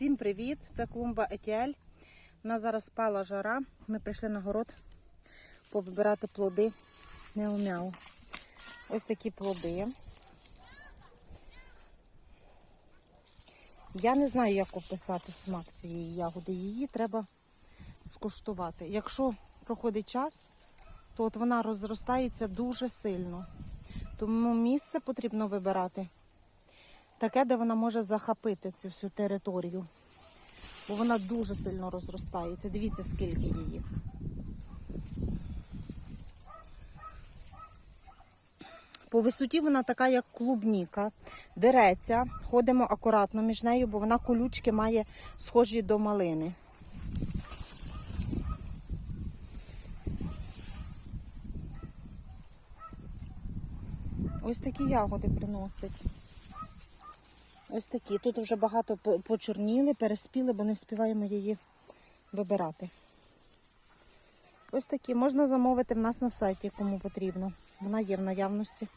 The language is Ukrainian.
Всім привіт! Це клумба Етіель. У нас зараз спала жара. Ми прийшли на город повибирати плоди. Мяу-мяу. Ось такі плоди. Я не знаю, як описати смак цієї ягоди. Її треба скуштувати. Якщо проходить час, то от вона розростається дуже сильно. Тому місце потрібно вибирати таке, де вона може захопити цю всю територію. Бо вона дуже сильно розростається. Дивіться, скільки її. По висоті вона така, як клубніка. Дереться. Ходимо акуратно між нею, бо вона колючки має схожі до малини. Ось такі ягоди приносить. Ось такі. Тут вже багато почорніли, переспіли, бо не встигаємо її вибирати. Ось такі. Можна замовити в нас на сайті, кому потрібно. Вона є в наявності.